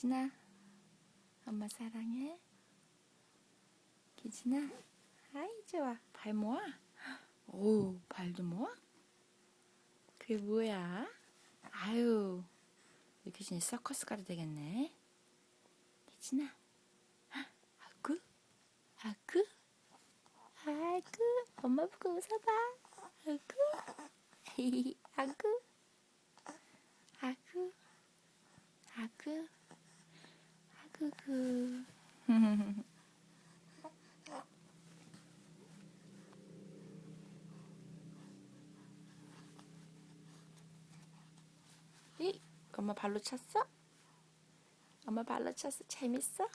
기진아, 엄마 사랑해. 기진아, 아이 좋아. 발 모아? 오, 발도 모아? 그게 뭐야? 아유, 이 기진이 서커스 가도 되겠네. 기진아, 아구, 아구, 아구, 엄마 보고 웃어봐. 아구, 아구, 아구, 이, 엄마 발로 찼어? 엄마 발로 찼어? 재밌어?